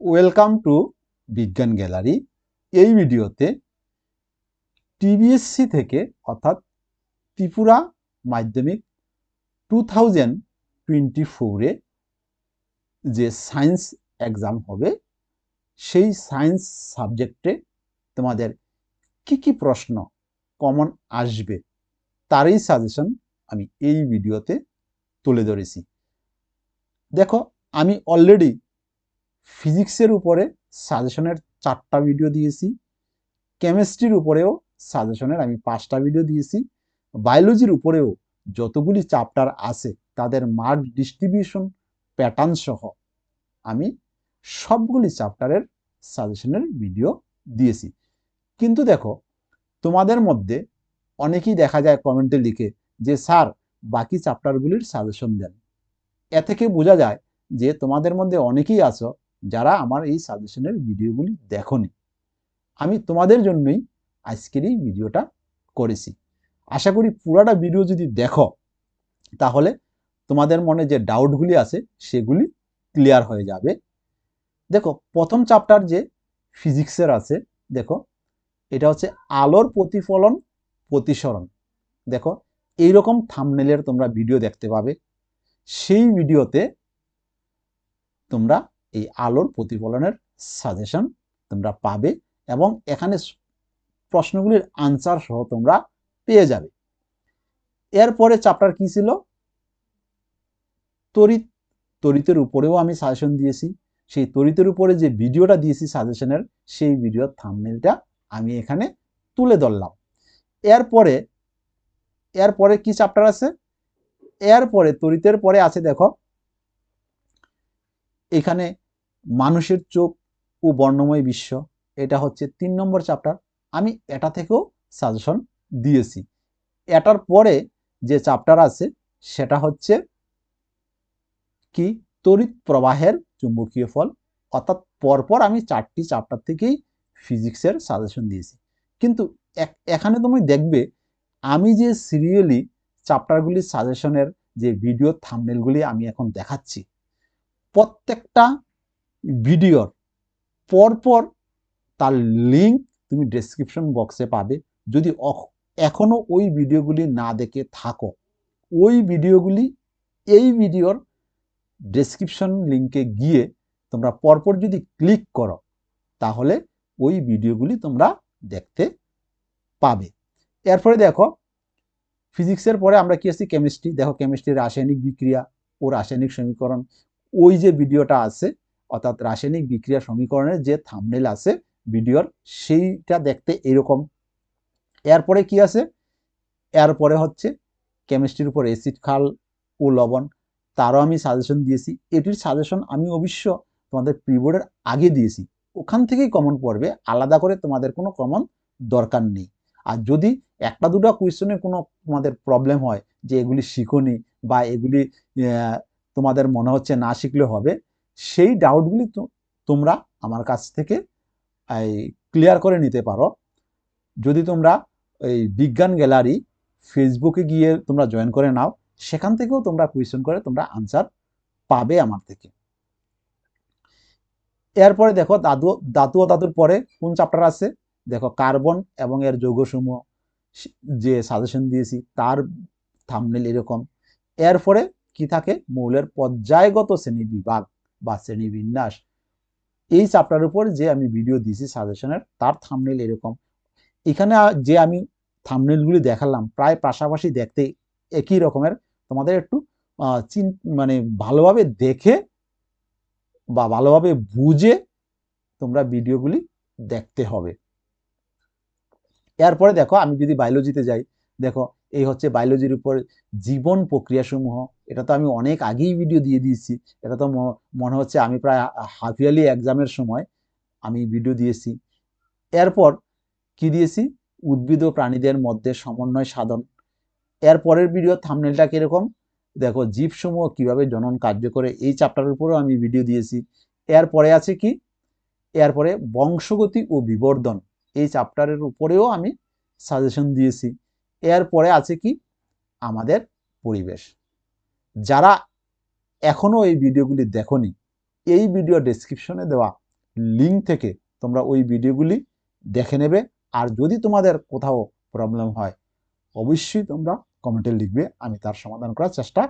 Welcome to বিজ্ঞান gallery এই ভিডিওতে টিবিএসসি থেকে অর্থাৎ ত্রিপুরা মাধ্যমিক টু থাউজেন্ড টোয়েন্টি ফোরে যে সায়েন্স এক্সাম হবে, সেই সায়েন্স সাবজেক্টে তোমাদের কি কি প্রশ্ন কমন আসবে, তারই সাজেশন আমি এই ভিডিওতে তুলে ধরেছি। দেখো, আমি অলরেডি ফিজিক্সের উপরে সাজেশনের চারটা ভিডিও দিয়েছি, কেমিস্ট্রির উপরেও সাজেশনের আমি পাঁচটা ভিডিও দিয়েছি বায়োলজির উপরেও যতগুলি চ্যাপ্টার আছে তাদের মার্ক ডিস্ট্রিবিউশন প্যাটার্ন সহ আমি সবগুলি চ্যাপ্টারের সাজেশনের ভিডিও দিয়েছি। কিন্তু দেখো, তোমাদের মধ্যে অনেকেই দেখা যায় কমেন্টে লিখে যে, স্যার, বাকি চ্যাপ্টারগুলির সাজেশন দেন। এ থেকে বোঝা যায় যে, তোমাদের মধ্যে অনেকেই আছো যারা আমার এই সাজেশনের ভিডিওগুলি দেখনি। আমি তোমাদের জন্যই আজকের এই ভিডিওটা করেছি। আশা করি পুরাটা ভিডিও যদি দেখো, তাহলে তোমাদের মনে যে ডাউটগুলি আছে, সেগুলি ক্লিয়ার হয়ে যাবে। দেখো, প্রথম চ্যাপ্টার যে ফিজিক্সের আছে, দেখো, এটা হচ্ছে আলোর প্রতিফলন, প্রতিসরণ। দেখো, এইরকম থামনেলের তোমরা ভিডিও দেখতে পাবে। সেই ভিডিওতে তোমরা এই আলোর প্রতিফলনের সাজেশন তোমরা পাবে এবং এখানে প্রশ্নগুলির আনসার সহ তোমরা পেয়ে যাবে। এরপরে চ্যাপ্টার কি ছিল? তড়িৎ তরিতের উপরেও আমি সাজেশন দিয়েছি। সেই তড়িতের উপরে যে ভিডিওটা দিয়েছি সাজেশনের সেই ভিডিওর থামনেলটা আমি এখানে তুলে ধরলাম। এরপরে এরপরে কি চ্যাপ্টার আছে? এরপরে তরিতের পরে আছে দেখো, এখানে মানুষের চোখ ও বর্ণময় বিশ্ব, এটা হচ্ছে তিন নম্বর চ্যাপ্টার আমি এটা থেকেও সাজেশন দিয়েছি। এটার পরে যে চ্যাপ্টার আছে, সেটা হচ্ছে কি? তড়িৎ প্রবাহের চুম্বকীয় ফল। অর্থাৎ পরপর আমি চারটি চ্যাপ্টার থেকেই ফিজিক্সের সাজেশন দিয়েছি। কিন্তু এখানে তুমি দেখবে, আমি যে সিরিয়ালি চ্যাপ্টারগুলির সাজেশনের যে ভিডিও থামনেলগুলি আমি এখন দেখাচ্ছি, প্রত্যেকটা ভিডিওর পরপর তার লিঙ্ক তুমি ডেসক্রিপশন বক্সে পাবে। যদি এখনও ওই ভিডিওগুলি না দেখে থাকো, ওই ভিডিওগুলি এই ভিডিওর ডেসক্রিপশন লিঙ্কে গিয়ে তোমরা পরপর যদি ক্লিক করো, তাহলে ওই ভিডিওগুলি তোমরা দেখতে পাবে। এরপরে দেখো ফিজিক্সের পরে আমরা কি আসছি কেমিস্ট্রি দেখো কেমিস্ট্রির রাসায়নিক বিক্রিয়া ও রাসায়নিক সমীকরণ, ওই যে ভিডিওটা আছে অর্থাৎ রাসায়নিক বিক্রিয়া সমীকরণের যে থামনেল আছে ভিডিওর, সেইটা দেখতে এরকম। এরপরে কি আছে? এরপরে হচ্ছে কেমিস্ট্রির উপর অ্যাসিড খাল ও লবণ। তারও আমি সাজেশন দিয়েছি। এটির সাজেশন আমি অবশ্য তোমাদের প্রিবোর্ডের আগে দিয়েছি। ওখান থেকেই কমন পড়বে। আলাদা করে তোমাদের কোনো কমন দরকার নেই। আর যদি একটা দুটা কোয়েশ্চনে কোনো তোমাদের প্রবলেম হয় যে এগুলি শিখনি বা এগুলি তোমাদের মনে হচ্ছে না শিখলে হবে সেই ডাউটগুলি তোমরা আমার কাছ থেকে, এই ক্লিয়ার করে নিতে পারো। যদি তোমরা এই বিজ্ঞান গ্যালারি ফেসবুকে গিয়ে তোমরা জয়েন করে নাও, সেখান থেকেও তোমরা কোয়েশ্চেন করে তোমরা আনসার পাবে আমার থেকে। এরপরে দেখো দাদু দাতু ও দাদুর পরে কোন চ্যাপ্টার আছে? দেখো কার্বন এবং এর যৌগসমূহ যে সাজেশন দিয়েছি, তার থামনেল এরকম। এরপরে কি থাকে? মৌলের পর্যায়গত শ্রেণি বিভাগ। বা শ্রেণীবিন্যাস। এই চাপটার উপর যে আমি ভিডিও দিয়েছি সাজেশনের তার থামনেল এরকম। এখানে যে আমি থামনেলগুলি দেখালাম, প্রায় পাশাপাশি দেখতে একই রকমের। তোমাদের একটু চিন মানে ভালোভাবে দেখে বা ভালোভাবে বুঝে তোমরা ভিডিওগুলি দেখতে হবে। এরপরে দেখো, আমি যদি বায়োলজিতে যাই, দেখো, এই হচ্ছে বায়োলজির উপর জীবন প্রক্রিয়াসমূহ এটা তো আমি অনেক আগেই ভিডিও দিয়ে দিয়েছি। এটা তো মনে হচ্ছে আমি প্রায় হাফ ইয়ারলি এক্সামের সময় আমি ভিডিও দিয়েছি। এরপর কি দিয়েছি? উদ্ভিদ ও প্রাণীদের মধ্যে সমন্বয় সাধন। এরপরের ভিডিও থামনেলটা কীরকম? দেখো, জীবসমূহ কীভাবে জনন কার্য করে এই চ্যাপ্টারের উপরেও আমি ভিডিও দিয়েছি। এরপরে আছে কি? এরপরে বংশগতি ও বিবর্ধন। এই চ্যাপ্টারের উপরেও আমি সাজেশন দিয়েছি। এরপরে আছে কি? আমাদের পরিবেশ। যারা এখনও এই ভিডিওগুলি দেখনি, এই ভিডিও ডেসক্রিপশনে দেওয়া লিঙ্ক থেকে তোমরা ওই ভিডিওগুলি দেখে নেবে। আর যদি তোমাদের কোথাও প্রবলেম হয়, অবশ্যই তোমরা কমেন্টে লিখবে, আমি তার সমাধান করার চেষ্টা